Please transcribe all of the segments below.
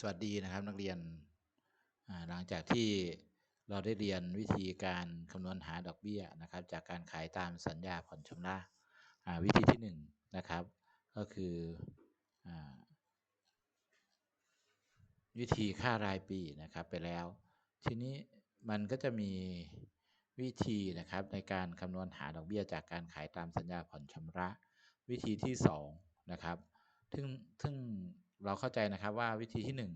สวัสดีนะครับนักเรียน หลังจากที่เราได้เรียนวิธีการคำนวณหาดอกเบี้ยนะครับ จากการขายตามสัญญาผ่อนชำระวิธีที่1นนะครับ ก็คืออวิธีค่ารายปีนะครับไปแล้ว ทีนี้มันก็จะมีวิธีนะครับในการคำนวณหาดอกเบี้ยจากการขายตามสัญญาผ่อนชำระ วิธีที่2นะครับซึ่งซึ่ง เราเข้าใจนะครับว่าวิธีที่1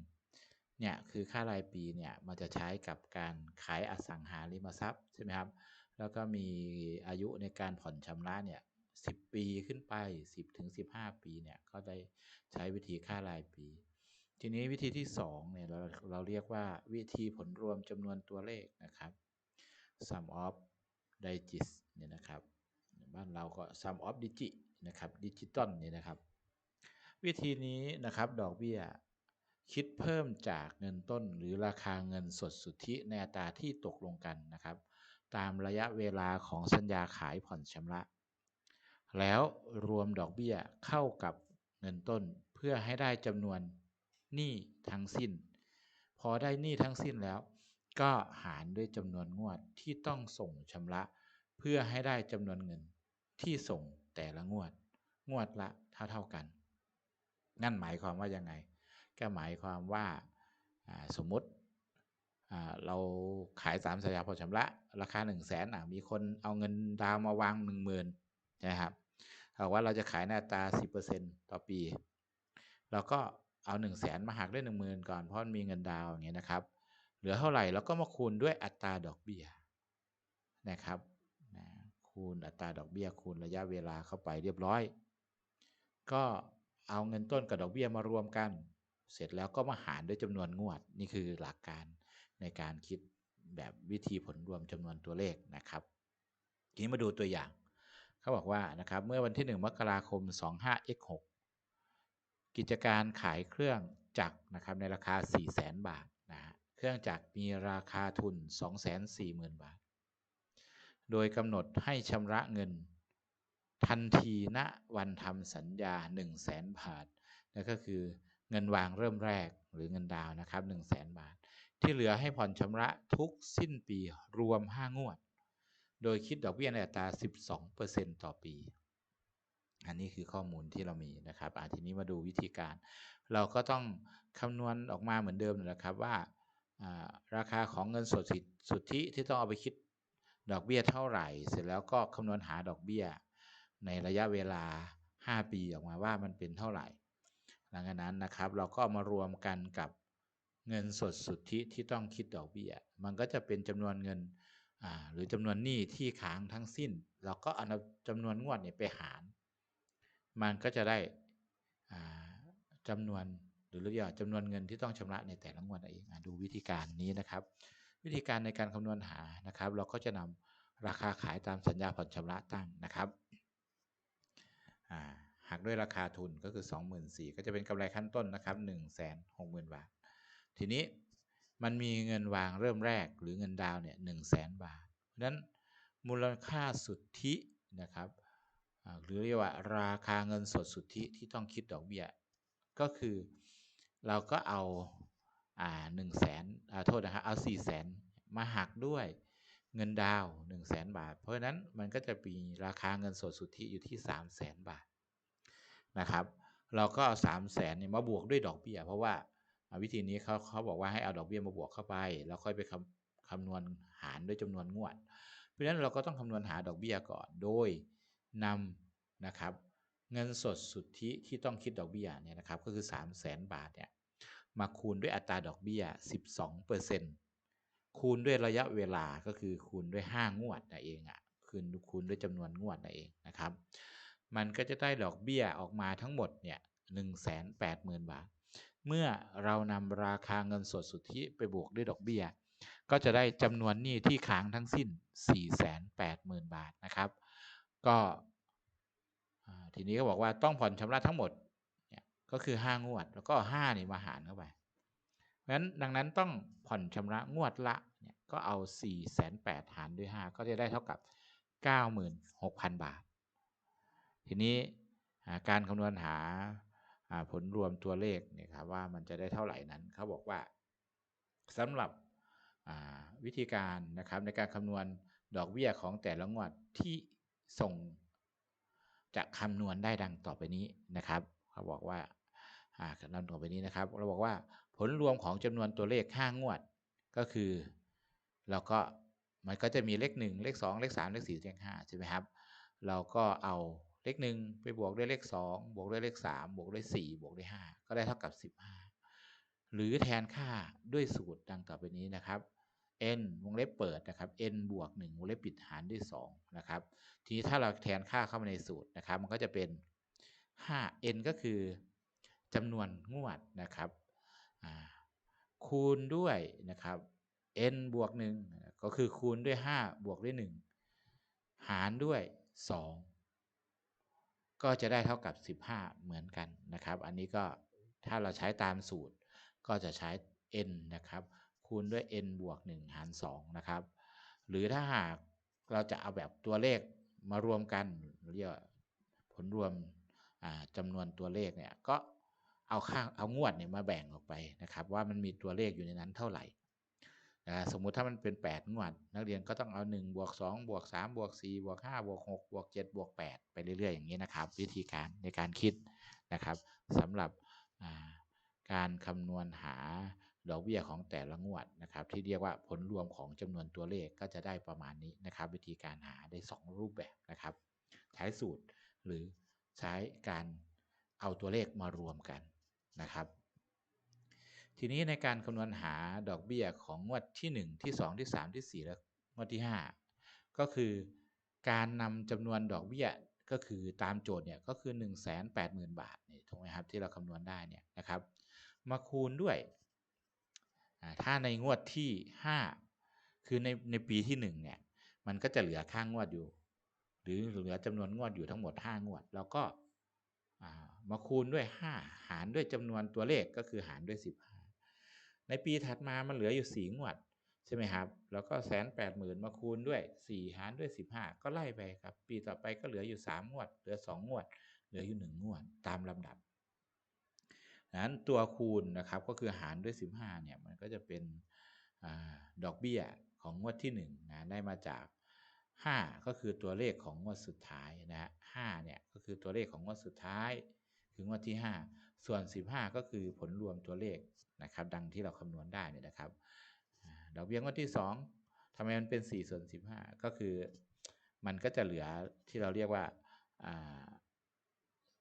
เนี่ยคือค่ารายปีเนี่ยมันจะใช้กับการขายอสังหาริมทรัพย์ใช่ไหมครับ แล้วก็มีอายุในการผ่อนชำระเนี่ยสิปีขึ้นไป 10ถึง15 ปีเนี่ยก็ได้ใช้วิธีค่ารายปี ทีนี้วิธีที่2เนี่ยเราเราเรียกว่าวิธีผลรวมจำนวนตัวเลขนะครับ sum of digits เนี่ยนะครับ บ้านเราก็ sum of digit นะครับดิจิตอลเนี่ยนะครับ วิธีนี้นะครับดอกเบี้ย คิดเพิ่มจากเงินต้นหรือราคาเงินสดสุทธิในอัตราที่ตกลงกันนะครับ ตามระยะเวลาของสัญญาขายผ่อนชำระ แล้วรวมดอกเบี้ยเข้ากับเงินต้นเพื่อให้ได้จำนวนหนี้ทั้งสิ้น พอได้หนี้ทั้งสิ้นแล้ว ก็หารด้วยจำนวนงวดที่ต้องส่งชำระ เพื่อให้ได้จำนวนเงินที่ส่งแต่ละงวด งวดละเท่าเท่ากัน นั่นหมายความว่ายังไง ก็หมายความว่าสมมติเราขายสามสัญญาผ่อนชำระ ราคา1นึ่งแสนมีคนเอาเงินดาวมาวาง 1 0,000นะครับบอกว่าเราจะขายในอัตรา10%ต่อปี เราก็เอา1นึ่งแสนมาหักด้วย 1 0,000 ก่อนเพราะมันมีเงินดาวอย่างเงี้ยนะครับ เหลือเท่าไหร่เราก็มาคูณด้วยอัตราดอกเบี้ยนะครับคูณอัตราดอกเบี้ยคูณระยะเวลาเข้าไปเรียบร้อย ก็ เอาเงินต้นกับดอกเบี้ยมารวมกัน เสร็จแล้วก็มาหารด้วยจำนวนงวด นี่คือหลักการในการคิดแบบวิธีผลรวมจำนวนตัวเลขนะครับทีนี้มาดูตัวอย่าง เขาบอกว่านะครับเมื่อวันที่ 1 มกราคม 25x6 กิจการขายเครื่องจักรนะครับในราคา 400,000 บาทนะเครื่องจักรมีราคาทุน 240,000 บาท โดยกำหนดให้ชำระเงิน ทันทีณวันทำสัญญา 1 0 0 0 0แสนบาทนั่นก็คือเงินวางเริ่มแรกหรือเงินดาวนะครับ1 0 0 0 0แสนบาท ที่เหลือให้ผ่อนชำระทุกสิ้นปีรวม 5 งวด โดยคิดดอกเบี้ยในอัตรา 12%ต่อปี อันนี้คือข้อมูลที่เรามีนะครับอาทีนี้มาดูวิธีการ เราก็ต้องคำนวณออกมาเหมือนเดิมนะครับว่าราคาของเงินสดสุทธิที่ต้องเอาไปคิดดอกเบี้ยเท่าไหร่ เสร็จแล้วก็คำนวณหาดอกเบี้ย ในระยะเวลา 5 ปีออกมาว่ามันเป็นเท่าไหร่ หลังจากนั้นนะครับ เราก็มารวมกันกับเงินสดสุทธิที่ต้องคิดดอกเบี้ย มันก็จะเป็นจำนวนเงินหรือจำนวนหนี้ที่ค้างทั้งสิ้น เราก็เอาจำนวนงวดเนี่ยไปหาร มันก็จะได้จำนวนหรือเรียกจำนวนเงินที่ต้องชำระในแต่ละงวดเองดูวิธีการนี้นะครับ วิธีการในการคำนวณหานะครับ เราก็จะนำราคาขายตามสัญญาผ่อนชำระตั้งนะครับ หักด้วยราคาทุนก็คือ 24,000ก็จะเป็นกำไรขั้นต้นนะครับ 160,000 บาท ทีนี้มันมีเงินวางเริ่มแรกหรือเงินดาวเนี่ยหนึ่งแสนบาท เพราะนั้นมูลค่าสุทธินะครับหรือเรียกว่าราคาเงินสดสุทธิที่ต้องคิดดอกเบี้ยก็คือเราก็เอาหนึ่งแสนโทษนะครับเอาสี่แสนมาหักด้วย เงินดาว1 0 0 0 0แสนบาท เพราะฉะนั้นมันก็จะมีราคาเงินสดสุทธิอยู่ที่ 3 0 0แสนบาทนะครับ เราก็เอา 3 0 0แสนเนี่ยมาบวกด้วยดอกเบี้ย เพราะว่าวิธีนี้เขาเขาบอกว่าให้เอาดอกเบี้ยมาบวกเข้าไป แล้วค่อยไปคำคำนวณหารด้วยจำนวนงวด เพราะฉะนั้นเราก็ต้องคำนวณหาดอกเบี้ยก่อนโดยนำนะครับเงินสดสุทธิที่ต้องคิดดอกเบี้ยเนี่ยนะครับก็คือ 3 0 0แสนบาทเนี่ยมาคูณด้วยอัตราดอกเบี้ย 12%เคูณด้วยระยะเวลาก็คือคูณด้วย 5 งวดนั่นเองอะคูณคูณด้วยจำนวนงวดนั่นเองนะครับ มันก็จะได้ดอกเบี้ยออกมาทั้งหมดเนี่ยหนึ่งแสนแปดหมื่นบาท เมื่อเรานำราคาเงินสดสุทธิไปบวกด้วยดอกเบี้ย ก็จะได้จำนวนหนี้ที่ค้างทั้งสิ้น4 8 0 0 0 0บาทนะครับ ก็ทีนี้ก็บอกว่าต้องผ่อนชำระทั้งหมดเนี่ยก็คือ 5 งวด แล้วก็5นี่มาหารเข้าไป นั้นดังนั้นต้องผ่อนชำระงวดละเนี่ยก็เอา 4 8 0 0 0หารด้วย 5 ก็จะได้เท่ากับ 96,000 บาท ทีนี้การคำนวณหาผลรวมตัวเลขเนี่ยครับว่ามันจะได้เท่าไหร่นั้นเขาบอกว่าสำหรับวิธีการนะครับในการคำนวณดอกเบี้ยของแต่ละงวดที่ส่งจะคำนวณได้ดังต่อไปนี้นะครับเขาบอกว่าดังต่อไปนี้นะครับ เราบอกว่า ผลรวมของจำนวนตัวเลข5งวด ก็คือเราก็มันก็จะมีเลข 1 เลข 2 เลข 3 เลข 4 เลข5ใช่ไหมครับ เราก็เอาเลข 1 ไปบวกด้วยเลข 2 บวกด้วยเลข 3 บวกด้วย 4 บวกด้วย 5 ก็ได้เท่ากับ 15 หรือแทนค่าด้วยสูตรดังต่อไปนี้นะครับ n วงเล็บเปิดนะครับ n บวก1วงเล็บปิดหารด้วย2นะครับทีนี้ถ้าเราแทนค่าเข้ามาในสูตรนะครับ มันก็จะเป็น 5n ก็คือจำนวนงวดนะครับ คูณด้วยนะครับ n บวก1ก็คือคูณด้วย 5 บวกด้วย 1 หารด้วย 2 ก็จะได้เท่ากับ 15 เหมือนกันนะครับ อันนี้ก็ถ้าเราใช้ตามสูตรก็จะใช้ n นะครับ คูณด้วย n บวก 1 หาร 2 นะครับ หรือถ้าหากเราจะเอาแบบตัวเลขมารวมกันเรียกผลรวมจำนวนตัวเลขเนี่ยก็ เอาข้าเอางวดเนี่ยมาแบ่งออกไปนะครับ ว่ามันมีตัวเลขอยู่ในนั้นเท่าไหร่สมมุติถ้ามันเป็น 8 งวด นักเรียนก็ต้องเอา1บวก2บวก3บวก4บวก5บวก6บวก7บวก8ไปเรื่อย ๆ อย่างนี้นะครับ วิธีการในการคิดนะครับสำหรับการคำนวณหาดอกเบี้ยของแต่ละงวดนะครับ ที่เรียกว่าผลรวมของจำนวนตัวเลขก็จะได้ประมาณนี้นะครับ วิธีการหาได้ 2 รูปแบบนะครับ ใช้สูตรหรือใช้การเอาตัวเลขมารวมกัน นะครับ ทีนี้ในการคำนวณหาดอกเบี้ยของงวดที่ 1 ที่ 2 ที่ 3 ที่ 4 และงวดที่ 5 ก็คือการนำจำนวนดอกเบี้ยก็คือตามโจทย์เนี่ยก็คือ 1 8 0 0 0 0 บาทนี่ถูกไหมครับที่เราคำนวณได้เนี่ยนะครับมาคูณด้วย ถ้าในงวดที่ 5 คือในในปีที่ 1 เนี่ยมันก็จะเหลือข้างงวดอยู่ หรือเหลือจำนวนงวดอยู่ทั้งหมด 5 งวดเราก็ มาคูณด้วย 5 หารด้วยจำนวนตัวเลขก็คือหารด้วย 15 ในปีถัดมามันเหลืออยู่ 4 งวด ใช่ไหมครับ แล้วก็แสนแปดหมื่นมาคูณด้วย 4 หารด้วย 15 ก็ไล่ไปครับ ปีต่อไปก็เหลืออยู่ 3 งวด เหลือ 2 งวด เหลืออยู่ 1 งวด ตามลำดับนั้นตัวคูณนะครับก็คือหารด้วย 15เนี่ยมันก็จะเป็นอดอกเบี้ยของงวดที่1นะได้มาจาก 5 ก็คือตัวเลขของงวดสุดท้ายนะฮะ5เนี่ยก็คือตัวเลขของงวดสุดท้าย คืองวดที่ 5 ส่วน 15 ก็คือผลรวมตัวเลขนะครับ ดังที่เราคำนวณได้เนี่ยนะครับดอกเบี้ยงวดที่ 2ทำไมมันเป็น 4 ส่วน 15 ก็คือมันก็จะเหลือที่เราเรียกว่า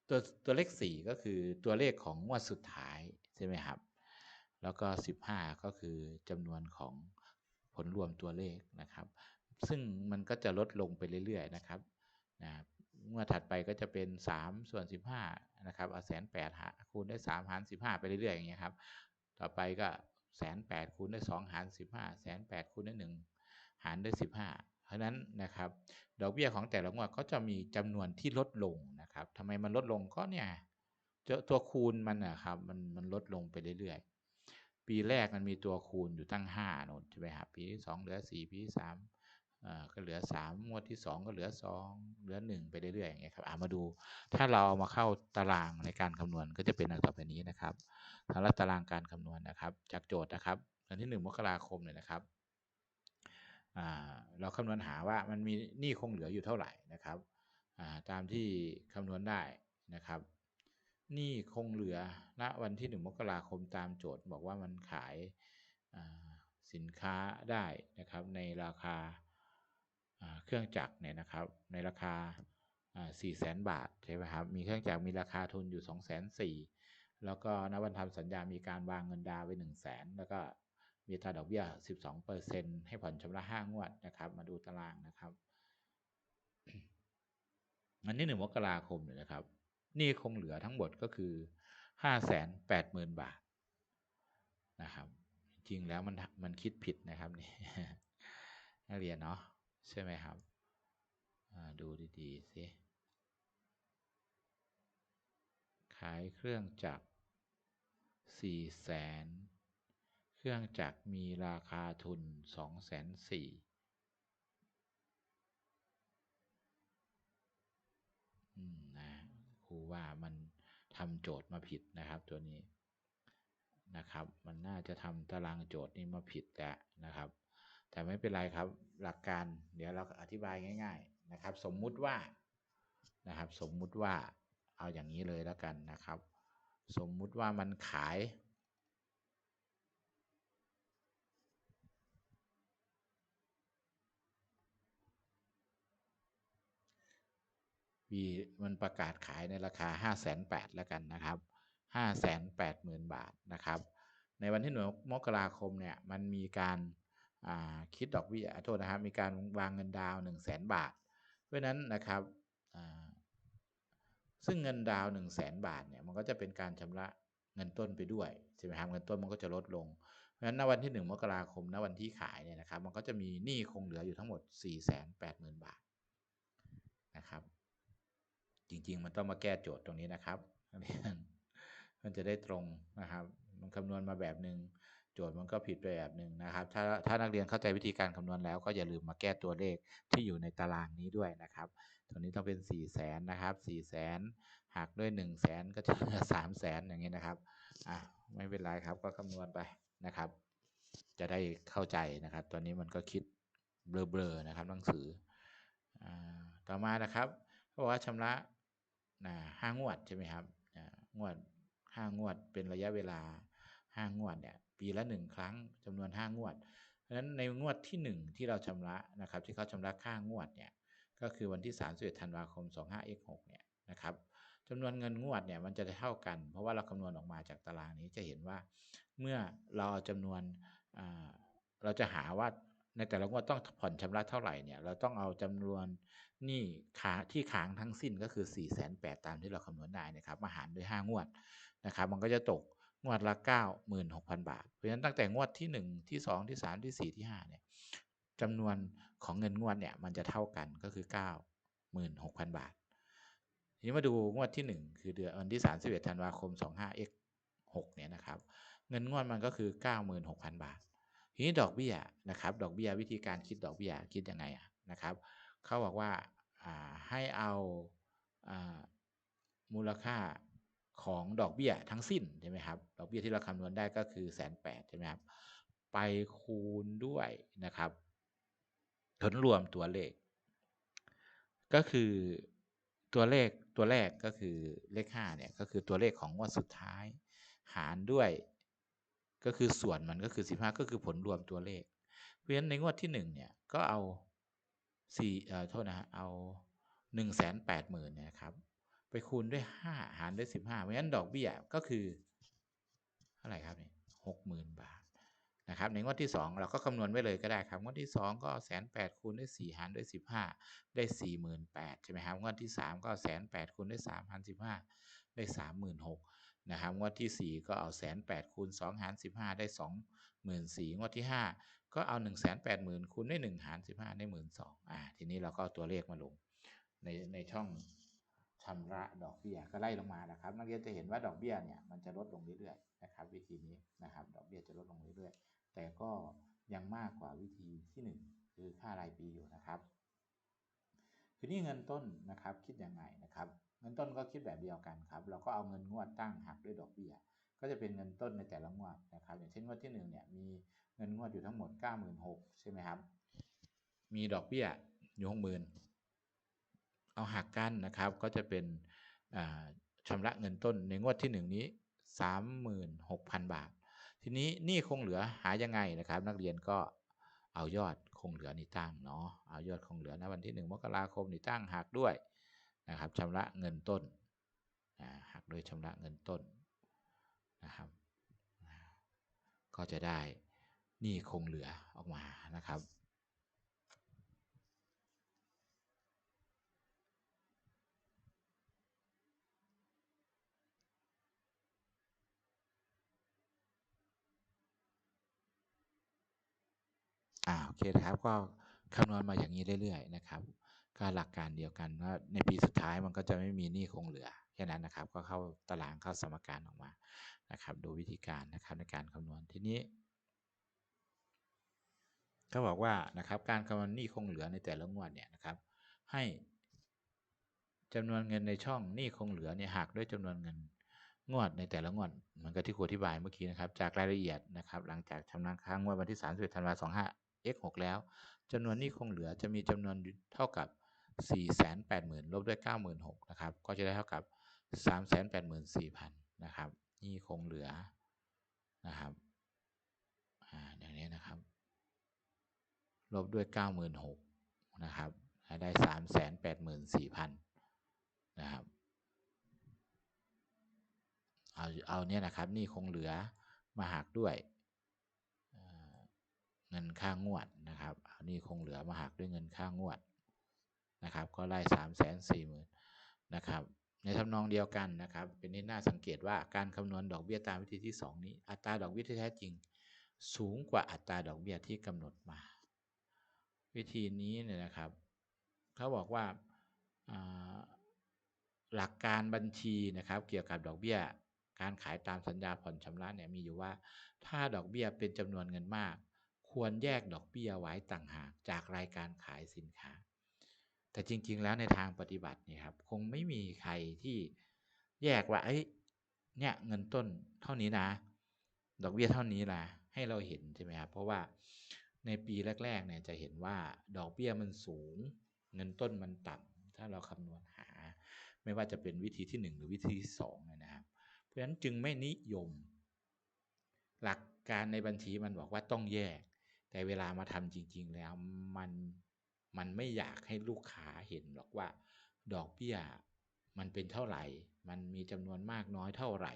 ตัวตัวเลข 4 ก็คือตัวเลขของงวดสุดท้ายใช่ไหมครับ แล้วก็ 15 ก็คือจำนวนของผลรวมตัวเลขนะครับ ซึ่งมันก็จะลดลงไปเรื่อยๆนะครับนะเมื่อถัดไปก็จะเป็น 3 ส่วน 15 นะครับเอาแสนแปดหาคูณด้วย3หาร15ไปเรื่อยๆอย่างเงี้ยครับ ต่อไปก็แสนแปดคูณด้วย2หาร15แสนแปดคูณด้วย1หารด้วย15เพราะนั้นนะครับดอกเบี้ยของแต่ละงวดก็จะมีจำนวนที่ลดลงนะครับทำไมมันลดลงก็เนี่ยตัวคูณมันนะครับมันมันลดลงไปเรื่อยๆ ปีแรกมันมีตัวคูณอยู่ตั้ง5นนใช่ไหมครับปีที่2เหลือ4ปีที่3อ่า ก็เหลือ3งวดที่2ก็เหลือ2เหลือ1ไปเรื่อยๆอย่างเงี้ยครับอามาดู ถ้าเราเอามาเข้าตารางในการคำนวณก็จะเป็นดังต่อไปนี้นะครับทางตารางการคำนวณนะครับ จากโจทย์นะครับวันที่1มกราคมเนี่ยนะครับเราคำนวณหาว่ามันมีหนี้คงเหลืออยู่เท่าไหร่นะครับตามที่คำนวณได้นะครับหนี้คงเหลือณวันที่1มกราคมตามโจทย์ บอกว่ามันขายสินค้าได้นะครับในราคา เครื่องจักรเนี่ยนะครับในราคา4 0 0แสนบาทใช่ไหมครับมีเครื่องจักรมีราคาทุนอยู่2 4 0 0 0แล้วก็ณวันทำสัญญามีการวางเงินดาวไว้1 0 0 0 0แสนแล้วก็มีอัตราดอกเบี้ย 12%ให้ผ่อนชำระ5งวดนะครับ มาดูตารางนะครับอันนี้หนึ่งมกราคมเนี่ยนะครับ นี่คงเหลือทั้งหมดก็คือ580,000บาทนะครับ จริงแล้วมันมันคิดผิดนะครับนี่นักเรียนเนาะ ใช่ไหมครับ ดูดีๆสิขายเครื่องจักรสี่แสนเครื่องจักรมีราคาทุนสองแสนสี่นะครูว่ามันทำโจทย์มาผิดนะครับตัวนี้นะครับ มันน่าจะทำตารางโจทย์นี้มาผิดแล้วนะครับ แต่ไม่เป็นไรครับ หลักการเดี๋ยวเราอธิบายง่าย ๆนะครับ สมมุติว่านะครับสมมุติว่าเอาอย่างนี้เลยแล้วกันนะครับ สมมุติว่ามันขายปีมันประกาศขายในราคา 5 8 0 0 0แล้วกันนะครับ 5 8 0 0 0 0 บาทนะครับ ในวันที่หนึ่งมกราคมเนี่ย มันมีการ คิดดอกเบี้ยโทษนะครับ มีการวางเงินดาวน์1 0 0 0 0 0บาท เพราะนั้นนะครับซึ่งเงินดาวน์1 0 0 0 0 0บาทเนี่ยมันก็จะเป็นการชำระเงินต้นไปด้วยใช่ไหมครับเงินต้นมันก็จะลดลง เพราะฉะนั้นณวันที่ 1 มกราคมณวันที่ขายเนี่ยนะครับ มันก็จะมีหนี้คงเหลืออยู่ทั้งหมด 480,000 บาทนะครับ จริงๆ มันต้องมาแก้โจทย์ตรงนี้นะครับ มันจะได้ตรงนะครับ มันคำนวณมาแบบหนึ่ง จทย์มันก็ผิดไปแบบหนึ่งนะครับ ถ้าถ้านักเรียนเข้าใจวิธีการคำนวณแล้ว ก็อย่าลืมมาแก้ตัวเลขที่อยู่ในตารางนี้ด้วยนะครับ ตัวนี้ต้องเป็น 4 0 0แสนนะครับ4 0 0แสนหักด้วย 1 0 0 0 0แสนก็จะเหลือ3 0 0แสนอย่างนี้นะครับอะไม่เป็นไรครับก็คำนวณไปนะครับ จะได้เข้าใจนะครับ ตอนนี้มันก็คิดเบลอๆนะครับหนังสืออ่าต่อมานะครับเพราะว่าชำระห้างวดใช่ไหมครับงวดห้างวดเป็นระยะเวลาห้างวดเนี่ย ปีละหนึ่งครั้งจำนวนห้างวด เพราะฉะนั้นในงวดที่ 1 ที่เราชำระนะครับที่เขาชำระค่างวดเนี่ยก็คือวันที่31ธันวาคม 25x6 เนี่ยนะครับจำนวนเงินงวดเนี่ยมันจะเท่ากัน เพราะว่าเราคำนวณออกมาจากตารางนี้จะเห็นว่า เมื่อเราเอาจำนวนเราจะหาว่าในแต่ละงวดต้องผ่อนชำระเท่าไหร่เนี่ยเราต้องเอาจำนวนหนี้ค้าที่ค้างทั้งสิ้นก็คือ4 8 0 0 0ตามที่เราคำนวณได้นะครับมาหารด้วย 5 งวดนะครับ มันก็จะตก งวดละ 96,000 บาท เพราะฉะนั้นตั้งแต่งวดที่ 1 ที่ 2 ที่ 3 ที่ 4 ที่5เนี่ยจำนวนของเงินงวดเนี่ยมันจะเท่ากันก็คือ 96,000 บาท ทีนี้มาดูงวดที่ 1 คือเดือนวันที่ 31ธันวาคม 25x 6เนี่ยนะครับ เงินงวดมันก็คือ 96,000 บาท ทีนี้ดอกเบี้ยนะครับ ดอกเบี้ยวิธีการคิดดอกเบี้ยคิดยังไงนะครับ เขาบอกว่าให้เอามูลค่า ของดอกเบี้ยทั้งสิ้นใช่ไหมครับดอกเบี้ยที่เราคำนวณได้ก็คือแสนแปดใช่ไหมครับไปคูณด้วยนะครับผลรวมตัวเลข ก็คือตัวเลขตัวแรกก็คือเลข5เนี่ยก็คือตัวเลขของงวดสุดท้าย หารด้วย ก็คือส่วนมันก็คือ 15 ก็คือผลรวมตัวเลข เพราะฉะนั้นในงวดที่1เนี่ยก็เอาสี่เอ่อโทษนะฮะเอาหนึ่งแสนแปดหมื่นเนี่ยครับ ไปคูณด้วยห้าหารด้วยสิบห้าเพราะฉะนั้นดอกเบี้ยก็คือเท่าไหร่ครับนี่หกหมื่นบาทนะครับในงวดที่สองเราก็คำนวณไว้เลยก็ได้ครับงวดที่สองก็แสนแปดคูณด้วยสี่หารด้วยสิบห้าได้สี่หมื่นแปดใช่ไหมครับงวดที่สามก็แสนแปดคูณด้วยสามหารสิบห้าได้สามหมื่นหกนะครับงวดที่สี่ก็เอาแสนแปดคูณสองหารสิบห้าได้สองหมื่นสี่งวดที่ห้าก็เอา 1 8 0 0 0 0คูณด้วย1หาร15 ได้ 1 2 0 0 0อ่าทีนี้เราก็เอาตัวเลขมาลงในในช่อง ชำระดอกเบี้ยก็ไล่ลงมานะครับ นักเรียนจะเห็นว่าดอกเบี้ยเนี่ยมันจะลดลงเรื่อยๆนะครับ วิธีนี้นะครับ ดอกเบี้ยจะลดลงเรื่อยๆ แต่ก็ยังมากกว่าวิธีที่ 1 คือค่ารายปีอยู่นะครับทีนี้เงินต้นนะครับคิดยังไงนะครับ เงินต้นก็คิดแบบเดียวกันครับ เราก็เอาเงินงวดตั้งหักด้วยดอกเบี้ยก็จะเป็นเงินต้นในแต่ละงวดนะครับ อย่างเช่นงวดที่1เนี่ยมีเงินงวดอยู่ทั้งหมด 96,000ใช่ไหมครับ มีดอกเบี้ยอยู่หกหมื่น เอาหักกันนะครับ ก็จะเป็นชำระเงินต้นในงวดที่ 1 นี้ 36,000 บาท ทีนี้หนี้คงเหลือหายังไงนะครับ นักเรียนก็เอายอดคงเหลือนี่ตั้งเนาะเอายอดคงเหลือนะวันที่ 1 มกราคมนี่ตั้งหักด้วยนะครับชำระเงินต้นหักด้วยชำระเงินต้นนะครับ ก็จะได้นี่คงเหลือออกมานะครับ อ่า โอเคนะครับ ก็คำนวณมาอย่างนี้เรื่อยๆนะครับก็หลักการเดียวกันว่าในปีสุดท้ายมันก็จะไม่มีหนี้คงเหลือแค่นั้นนะครับ ก็เข้าตารางเข้าสมการออกมานะครับ ดูวิธีการนะครับในการคำนวณทีนี้เขาบอกว่านะครับการคำนวณหนี้คงเหลือในแต่ละงวดเนี่ยนะครับ ให้จำนวนเงินในช่องหนี้คงเหลือเนี่ยหักด้วยจำนวนเงินงวดในแต่ละงวดเหมือนกับที่ครูอธิบายเมื่อกี้นะครับ จากรายละเอียดนะครับ หลังจากชำระค้างงวดวันที่ 31 ธันวาคม x 6แล้วจำนวนนี้คงเหลือจะมีจำนวนเท่ากับ 480,000ลบด้วย96,000นะครับ ก็จะได้เท่ากับ 384,000นะครับนี้คงเหลือนะครับอ่าอย่างนี้นะครับ ลบด้วย 96,000นะครับได้ 384,000นะครับเอาเอาเนี่ยนะครับนี่คงเหลือมาหักด้วย เงินค่างวดนะครับอานี่คงเหลือมาหักด้วยเงินค่างวดนะครับ ก็ไล่สามแสนสี่หมื่นนะครับ ในทำนองเดียวกันนะครับ เป็นที่น่าสังเกตว่าการคำนวณดอกเบี้ยตามวิธีที่ 2 นี้ อัตราดอกเบี้ยที่แท้จริง สูงกว่าอัตราดอกเบี้ยที่กำหนดมา วิธีนี้เนี่ยนะครับเขาบอกว่าหลักการบัญชีนะครับเกี่ยวกับดอกเบี้ย การขายตามสัญญาผ่อนชำระเนี่ยมีอยู่ว่า ถ้าดอกเบี้ยเป็นจำนวนเงินมาก ควรแยกดอกเบี้ยไว้ต่างหากจากรายการขายสินค้า แต่จริง ๆ แล้วในทางปฏิบัตินี่ครับ คงไม่มีใครที่แยกว่าไอ้เนี่ยเงินต้นเท่านี้นะ ดอกเบี้ยเท่านี้นะให้เราเห็นใช่ไหมครับเพราะว่าในปีแรก ๆ เนี่ยจะเห็นว่าดอกเบี้ยมันสูง เงินต้นมันต่ำถ้าเราคำนวณหา ไม่ว่าจะเป็นวิธีที่ 1 หรือวิธีที่2นะครับ เพราะฉะนั้นจึงไม่นิยม หลักการในบัญชีมันบอกว่าต้องแยก แต่เวลามาทำจริง ๆ แล้วมันมันไม่อยากให้ลูกค้าเห็นหรอกว่า ดอกเบี้ยมันเป็นเท่าไหร่ มันมีจำนวนมากน้อยเท่าไหร่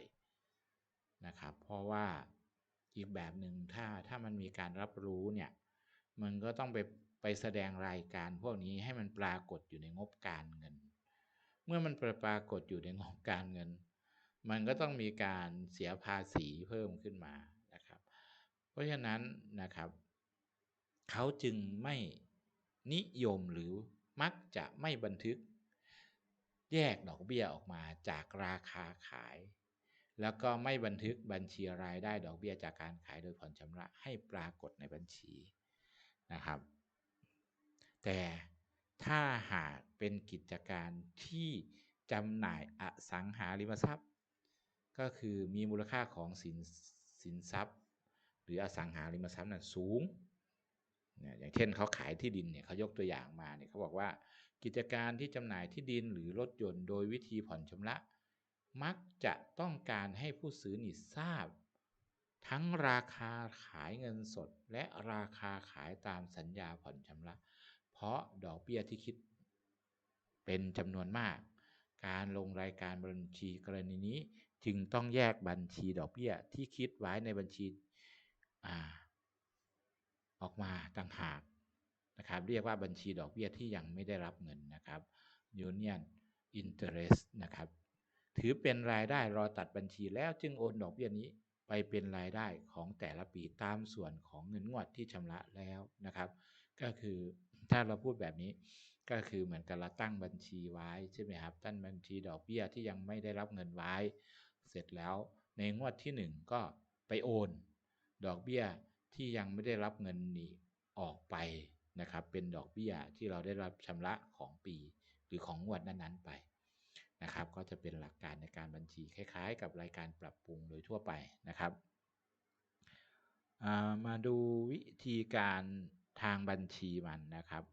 นะครับ เพราะว่าอีกแบบหนึ่งถ้าถ้ามันมีการรับรู้เนี่ย มันก็ต้องไปไปแสดงรายการพวกนี้ให้มันปรากฏอยู่ในงบการเงิน เมื่อมันปรากฏอยู่ในงบการเงิน มันก็ต้องมีการเสียภาษีเพิ่มขึ้นมานะครับ เพราะฉะนั้นนะครับ เขาจึงไม่นิยมหรือมักจะไม่บันทึก แยกดอกเบี้ยออกมาจากราคาขาย แล้วก็ไม่บันทึกบัญชีรายได้ดอกเบี้ยจากการขายโดยผ่อนชำระให้ปรากฏในบัญชีนะครับ แต่ถ้าหากเป็นกิจการที่จำหน่ายอสังหาริมทรัพย์ ก็คือมีมูลค่าของสินสินทรัพย์ หรืออสังหาริมทรัพย์นั้นสูง นี่ยอย่างเช่นเขาขายที่ดินเนี่ยเขายกตัวอย่างมาเนี่ยเขาบอกว่ากิจการที่จำหน่ายที่ดินหรือรถยนต์โดยวิธีผ่อนชำระ มักจะต้องการให้ผู้ซื้อนี่ทราบ ทั้งราคาขายเงินสด และราคาขายตามสัญญาผ่อนชำระ เพราะดอกเบี้ยที่คิด เป็นจำนวนมาก การลงรายการบัญชีกรณีนี้จึงต้องแยกบัญชีดอกเบี้ยที่คิดไว้ในบัญชีอ ออกมาต่างหากนะครับ เรียกว่าบัญชีดอกเบี้ยที่ยังไม่ได้รับเงินนะครับ Union Interest นะครับ ถือเป็นรายได้รอตัดบัญชีแล้วจึงโอนดอกเบี้ยนี้ไปเป็นรายได้ของแต่ละปีตามส่วนของเงินงวดที่ชำระแล้วนะครับ ก็คือถ้าเราพูดแบบนี้ก็คือเหมือนกับเราตั้งบัญชีไว้ใช่ไหมครับตั้งบัญชีดอกเบี้ยที่ยังไม่ได้รับเงินไว้ เสร็จแล้วในงวดที่ 1 ก็ไปโอน ดอกเบี้ย ที่ยังไม่ได้รับเงินนี้ออกไปนะครับ เป็นดอกเบี้ยที่เราได้รับชำระของปีหรือของงวดนั้นๆไปนะครับ ก็จะเป็นหลักการในการบัญชีคล้ายๆ กับรายการปรับปรุงโดยทั่วไปนะครับมาดูวิธีการทางบัญชีมันนะครับ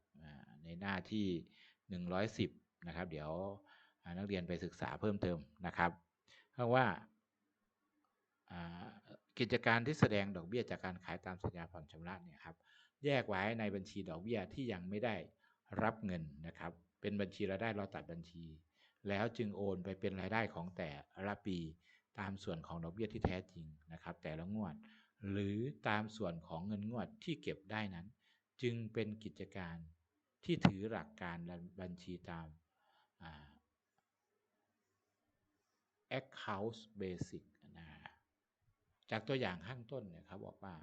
ในหน้าที่ 110 นะครับ เดี๋ยวนักเรียนไปศึกษาเพิ่มเติมนะครับเพราะว่า กิจการที่แสดงดอกเบี้ยจากการขายตามสัญญาผ่อนชำระเนี่ยครับแยกไว้ในบัญชีดอกเบี้ยที่ยังไม่ได้รับเงินนะครับ เป็นบัญชีรายได้เราตัดบัญชี แล้วจึงโอนไปเป็นรายได้ของแต่ละปี ตามส่วนของดอกเบี้ยที่แท้จริงนะครับ แต่ละงวด หรือตามส่วนของเงินงวดที่เก็บได้นั้น จึงเป็นกิจการที่ถือหลักการบัญชีตาม account basic จากตัวอย่างข้างต้นเนี่ยเขาบอกว่า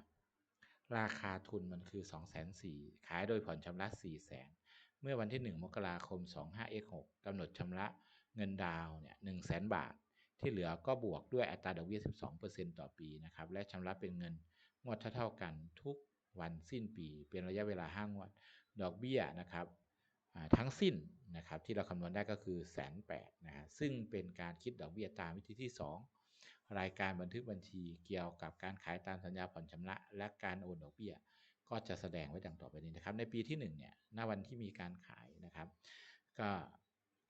ราคาทุนมันคือ2 4 0 0 0ขายโดยผ่อนชำระ4 0 0 0 0 เมื่อวันที่ 1 มกราคม 25x6 กำหนดชำระเงินดาวเนี่ย1 0 0 0 0 0บาท ที่เหลือก็บวกด้วยอัตราดอกเบี้ย 12%ต่อปีนะครับ และชำระเป็นเงินงวดเท่ากันทุกวันสิ้นปี เป็นระยะเวลา 5 งวด ดอกเบี้ยนะครับทั้งสิ้นนะครับที่เราคำนวณได้ก็คือแสนแปดนะฮะซึ่งเป็นการคิดดอกเบี้ยตามวิธีที่ รายการบันทึกบัญชีเกี่ยวกับการขายตามสัญญาผ่อนชำระ และการโอนดอกเบี้ย ก็จะแสดงไว้ดังต่อไปนี้นะครับ ในปีที่1เนี่ยณวันที่มีการขายนะครับ ก็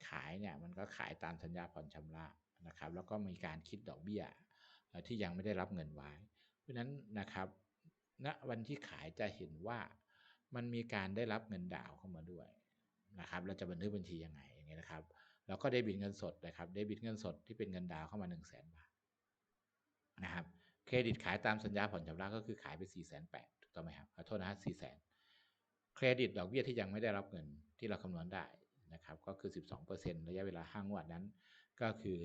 ขายเนี่ยมันก็ขายตามสัญญาผ่อนชำระนะครับ แล้วก็มีการคิดดอกเบี้ยที่ยังไม่ได้รับเงินไว้ เพราะฉะนั้นนะครับณวันที่ขายจะเห็นว่ามันมีการได้รับเงินดาวเข้ามาด้วยนะครับเราจะบันทึกบัญชียังไงอย่างเงี้ยนะครับ แล้วก็เดบิตเงินสดนะครับเดบิตเงินสดที่เป็นเงินดาวเข้ามา 1 0 0 0 0แบาท นะครับเครดิตขายตามสัญญาผ่อนชำระก็คือขายไป4 8 0 0 0ถูกต้องไหมครับขอโทษนะฮะ4 0 0 0 0เครดิตดอกเบี้ยที่ยังไม่ได้รับเงินที่เราคำนวณได้นะครับก็คือ 12%ระยะเวลาห้างวดนั้นก็คือ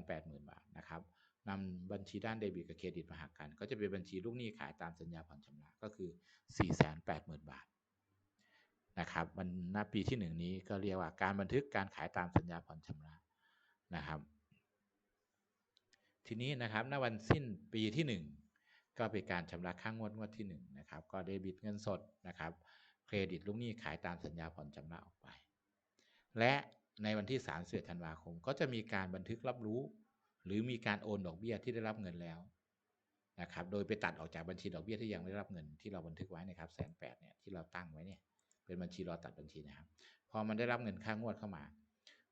180,000 บาทนะครับนำบัญชีด้านเดบิตกับเครดิตมาหักกัน ก็จะเป็นบัญชีลูกหนี้ขายตามสัญญาผ่อนชำระก็คือ 480,000 บาทนะครับมันณปีที่ 1 นี้ก็เรียกว่าการบันทึกการขายตามสัญญาผ่อนชำระนะครับ ทีนี้นะครับณวันสิ้นปีที่ 1 ก็เป็นการชำระค่างวดงวดที่1นะครับก็เดบิตเงินสดนะครับเครดิตลูกหนี้ขายตามสัญญาผ่อนชำระออกไป และในวันที่31ธันวาคม ก็จะมีการบันทึกรับรู้ หรือมีการโอนดอกเบี้ยที่ได้รับเงินแล้วนะครับโดยไปตัดออกจากบัญชีดอกเบี้ยที่ยังไม่ได้รับเงินที่เราบันทึกไว้นะครับแสนแปดเนี่ยที่เราตั้งไว้เนี่ยเป็นบัญชีรอตัดบัญชีนะครับ พอมันได้รับเงินค่างวดเข้ามา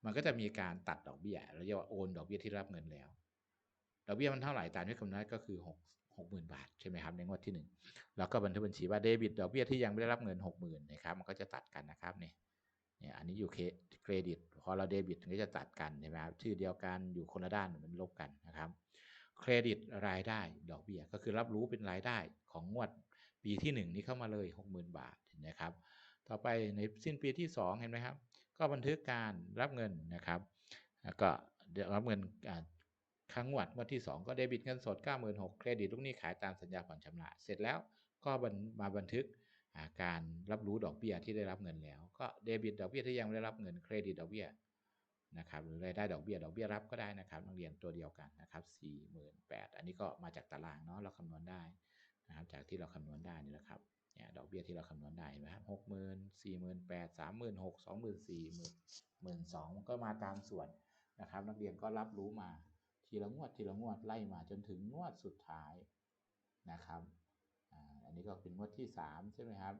มันก็จะมีการตัดดอกเบี้ยเราเรียกว่าโอนดอกเบี้ยที่รับเงินแล้ว ดอกเบี้ยมันเท่าไหร่ตามที่คำนวณก็คือ6 60,000 บาทใช่ไหมครับในงวดที่ 1 แล้วก็บันทึกบัญชีว่าเดบิตดอกเบี้ยที่ยังไม่ได้รับเงิน 60,000นะครับมันก็จะตัดกันนะครับเนี่ยเนี่ยอันนี้อยู่เครดิตพอเราเดบิตมันก็จะตัดกันใช่ไหมครับชื่อเดียวกันอยู่คนละด้านมันลบกันนะครับเครดิตรายได้ดอกเบี้ยก็คือรับรู้เป็นรายได้ของงวดปีที่ 1 นี้เข้ามาเลย 60,000 บาทนะครับ ต่อไปในสิ้นปีที่ 2 เห็นไหมครับ ก็บันทึกการรับเงินนะครับแล้วก็รับเงิน ครั้งวัดวันที่ 2 ก็เดบิตเงินสด 96,000เครดิตลูกหนี้ขายตามสัญญาผ่อนชำระ เสร็จแล้วก็มาบันทึกการรับรู้ดอกเบี้ยที่ได้รับเงินแล้ว ก็เดบิตดอกเบี้ยที่ยังไม่ได้รับเงินเครดิตดอกเบี้ยนะครับหรือรายได้ดอกเบี้ยดอกเบี้ยรับก็ได้นะครับนักเรียนตัวเดียวกันนะครับ48,000อันนี้ก็มาจากตารางเนาะเราคำนวณได้นะครับจากที่เราคำนวณได้นี่แหละครับเนี่ยดอกเบี้ยที่เราคำนวณได้เห็นไหมครับหกหมื่นสี่หมื่นแปดสามหมื่นหกสองหมื่นสี่หมื่นหมื่นสองก็มาตามส่วนนะครับ นักเรียนก็รับรู้มา ทีละงวดทีละงวดไล่มาจนถึงงวดสุดท้ายนะครับอันนี้ก็เป็นงวดที่สามใช่ไหมครับ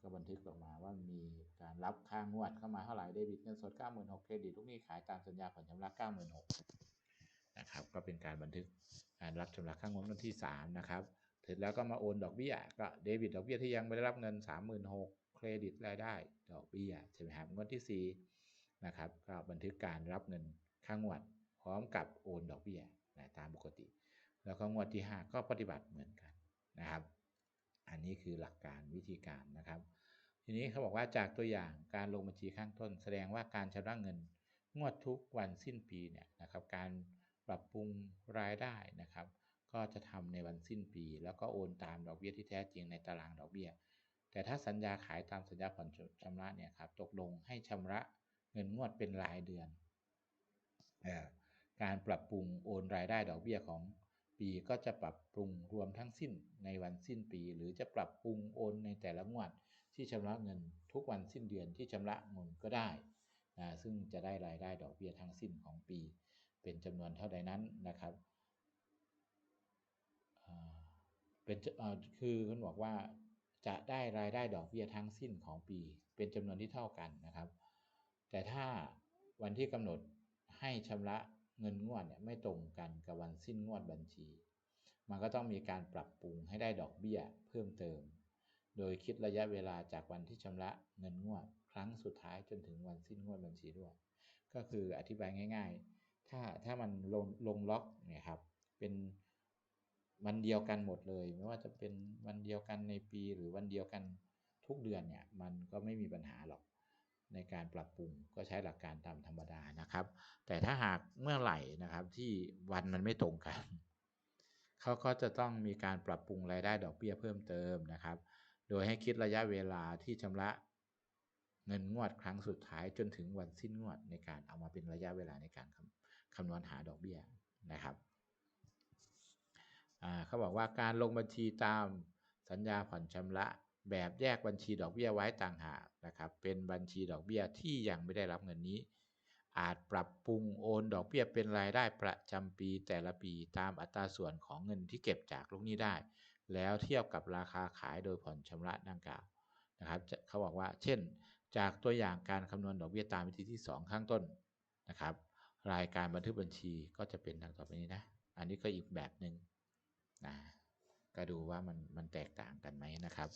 ก็บันทึกออกมาว่ามีการรับค่างวดเข้ามาเท่าไหร่เดบิตเงินสด 96,000เครดิตลูกหนี้ขายตามสัญญาผ่อนชำระ96,000นะครับก็เป็นการบันทึกการรับชำระค่างวดวันที่ 3 นะครับเสร็จแล้วก็มาโอนดอกเบี้ยก็เดบิตดอกเบี้ยที่ยังไม่ได้รับเงิน 36,000เครดิตรายได้ดอกเบี้ยใช่ไหมครับงวดที่4นะครับก็บันทึกการรับเงินค่างวด ร้อมกับโอนดอกเบี้ยนะตามปกติ แล้วก็งวดที่ 5 ก็ปฏิบัติเหมือนกันนะครับ อันนี้คือหลักการวิธีการนะครับ ทีนี้เขาบอกว่าจากตัวอย่างการลงบัญชีข้างต้น แสดงว่าการชำระเงินงวดทุกวันสิ้นปีเนี่ยนะครับ การปรับปรุงรายได้นะครับ ก็จะทำในวันสิ้นปี แล้วก็โอนตามดอกเบี้ยที่แท้จริงในตารางดอกเบี้ย แต่ถ้าสัญญาขายตามสัญญาผ่อนชำระเนี่ยครับตกลงให้ชำระเงินงวดเป็นรายเดือน การปรับปรุงโอนรายได้ดอกเบี้ยของปีก็จะปรับปรุงรวมทั้งสิ้นในวันสิ้นปี หรือจะปรับปรุงโอนในแต่ละงวด ที่ชำระเงินทุกวันสิ้นเดือนที่ชำระเงินก็ได้นะซึ่งจะได้รายได้ดอกเบี้ยทั้งสิ้นของปี เป็นจำนวนเท่าใดนั้นนะครับเป็นคือคุณบอกว่าจะได้รายได้ดอกเบี้ยทั้งสิ้นของปี เป็นจำนวนที่เท่ากันนะครับ แต่ถ้าวันที่กำหนดให้ชำระ เงินงวดเนี่ยไม่ตรงกันกับวันสิ้นงวดบัญชี มันก็ต้องมีการปรับปรุงให้ได้ดอกเบี้ยเพิ่มเติม โดยคิดระยะเวลาจากวันที่ชำระเงินงวด ครั้งสุดท้ายจนถึงวันสิ้นงวดบัญชีด้วย ก็คืออธิบายง่าย ๆ ถ้าถ้ามันลงลงล็อกเนี่ยครับเป็นวันเดียวกันหมดเลย ไม่ว่าจะเป็นวันเดียวกันในปีหรือวันเดียวกันทุกเดือนเนี่ยมันก็ไม่มีปัญหาหรอก ในการปรับปรุงก็ใช้หลักการตามธรรมดานะครับ แต่ถ้าหากเมื่อไหร่นะครับที่วันมันไม่ตรงกัน เขาก็จะต้องมีการปรับปรุงรายได้ดอกเบี้ยเพิ่มเติมนะครับ โดยให้คิดระยะเวลาที่ชำระเงินงวดครั้งสุดท้ายจนถึงวันสิ้นงวดในการเอามาเป็นระยะเวลาในการคำนวณหาดอกเบี้ยนะครับเขาบอกว่าการลงบัญชีตามสัญญาผ่อนชำระ แบบแยกบัญชีดอกเบี้ยไว้ต่างหากนะครับ เป็นบัญชีดอกเบี้ยที่ยังไม่ได้รับเงินนี้ อาจปรับปรุงโอนดอกเบี้ยเป็นรายได้ประจำปีแต่ละปีตามอัตราส่วนของเงินที่เก็บจากลูกหนี้ได้ แล้วเทียบกับราคาขายโดยผ่อนชำระดังกล่าวนะครับเขาบอกว่า เช่น จากตัวอย่างการคำนวณดอกเบี้ยตามวิธีที่ 2 ข้างต้นนะครับ รายการบันทึกบัญชีก็จะเป็นดังต่อไปนี้นะ อันนี้ก็อีกแบบหนึ่งนะก็ดูว่ามันมันแตกต่างกันไหมนะครับ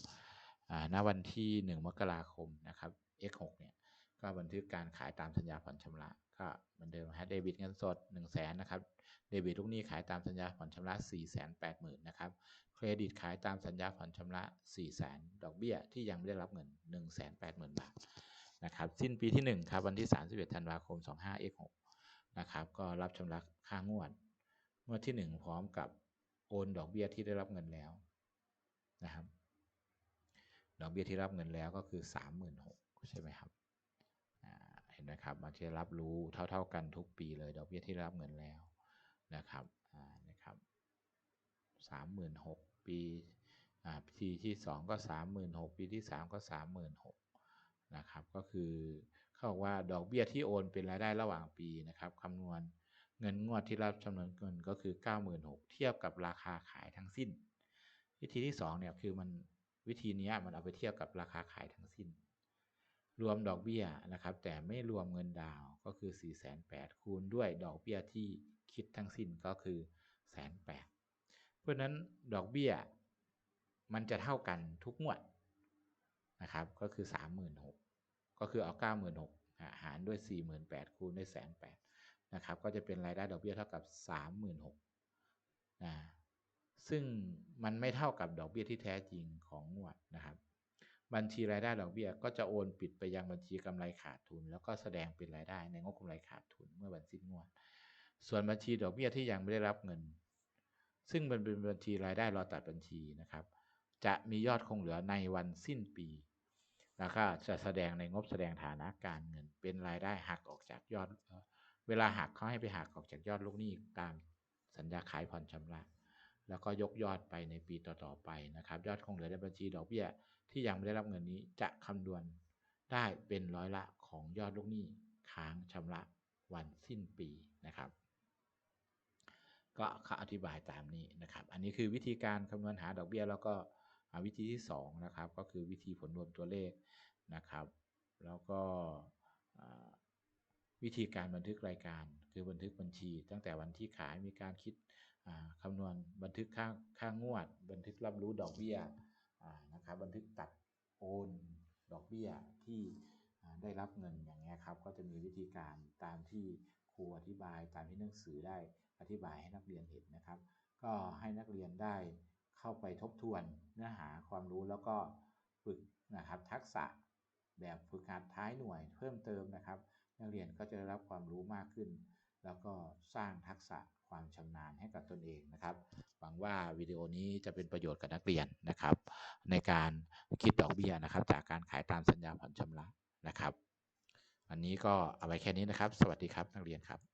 ณวันที่ 1 มกราคมนะครับ X6 เนี่ยก็บันทึกการขายตามสัญญาผ่อนชำระ ก็เหมือนเดิมฮะเดบิตเงินสด 1 0 0 0 0แสนนะครับเดบิตลูกหนี้ขายตามสัญญาผ่อนชำระ 4 8 0 0 0 0นะครับเครดิตขายตามสัญญาผ่อนชำระ4 0 0 0 0 0ดอกเบี้ยที่ยังไม่ได้รับเงิน 1 8 0 0 0 0 บาทนะครับสิ้นปีที่1ครับวันที่ 31 ธันวาคม 25 X6 นะครับก็รับชำระค่างวดงวดที่ 1 พร้อมกับโอนดอกเบี้ยที่ได้รับเงินแล้ว ดอกเบี้ยที่รับเงินแล้วก็คือ 36,000ใช่ไหมครับเห็นไหมครับมันจะรับรู้เท่า ๆกันทุกปีเลย ดอกเบี้ยที่รับเงินแล้วนะครับนะครับสามหมื่นหกปีปีที่สองก็สามหมื่นหกปีที่สามก็สามหมื่นหกนะครับก็คือเขาบอกว่าดอกเบี้ยที่โอนเป็นรายได้ระหว่างปีนะครับคำนวณเงินงวดที่รับจำนวนเงินก็คือ 96,000 เทียบกับราคาขายทั้งสิ้น วิธีที่2เนี่ยคือมัน วิธีนี้มันเอาไปเทียบกับราคาขายทั้งสิ้น รวมดอกเบี้ยนะครับ แต่ไม่รวมเงินดาวก็คือ 4 8 0 0 0คูณด้วยดอกเบี้ยที่คิดทั้งสิ้นก็คือแสนแปดเพราะนั้นดอกเบี้ยมันจะเท่ากันทุกงวดนะครับ ก็คือ 36,000ก็คือเอา96,000หารด้วย 48,000คูณด้วยแสนแปดนะครับ ก็จะเป็นรายได้ดอกเบี้ยเท่ากับ 36,000นะ ซึ่งมันไม่เท่ากับดอกเบี้ยที่แท้จริงของงวดนะครับ บัญชีรายได้ดอกเบี้ยก็จะโอนปิดไปยังบัญชีกำไรขาดทุน แล้วก็แสดงเป็นรายได้ในงบกำไรขาดทุนเมื่อบัญชีงวด ส่วนบัญชีดอกเบี้ยที่ยังไม่ได้รับเงิน ซึ่งมันเป็นบัญชีรายได้รอตัดบัญชีนะครับ จะมียอดคงเหลือในวันสิ้นปีแล้วก็จะแสดงในงบแสดงฐานะการเงิน เป็นรายได้หักออกจากยอด เวลาหักเขาให้ไปหักออกจากยอดลูกหนี้ตามสัญญาขายผ่อนชำระ แล้วก็ยกยอดไปในปีต่อๆไปนะครับ ยอดคงเหลือในบัญชีดอกเบี้ยที่ยังไม่ได้รับเงินนี้จะคำนวณได้เป็นร้อยละของยอดลูกหนี้ค้างชำระวันสิ้นปีนะครับ ก็เขาอธิบายตามนี้นะครับ อันนี้คือวิธีการคำนวณหาดอกเบี้ย แล้วก็วิธีที่2นะครับก็คือวิธีผลรวมตัวเลขนะครับ แล้วก็วิธีการบันทึกรายการ คือบันทึกบัญชี ตั้งแต่วันที่ขายมีการคิด คำนวณบันทึกค่าค่างวด บันทึกรับรู้ดอกเบี้ยนะครับบันทึกตัดโอนดอกเบี้ยที่ได้รับเงินอย่างเงี้ยครับ ก็จะมีวิธีการตามที่ครูอธิบายตามที่หนังสือได้อธิบายให้นักเรียนเห็นนะครับ ก็ให้นักเรียนได้เข้าไปทบทวนเนื้อหาความรู้แล้วก็ฝึกนะครับทักษะแบบฝึกหัดท้ายหน่วยเพิ่มเติมนะครับ นักเรียนก็จะได้รับความรู้มากขึ้น แล้วก็สร้างทักษะความชำนาญให้กับตนเองนะครับ หวังว่าวิดีโอนี้จะเป็นประโยชน์กับนักเรียนนะครับ ในการคิดดอกเบี้ยนะครับ จากการขายตามสัญญาผ่อนชำระนะครับ อันนี้ก็เอาไว้แค่นี้นะครับ สวัสดีครับนักเรียนครับ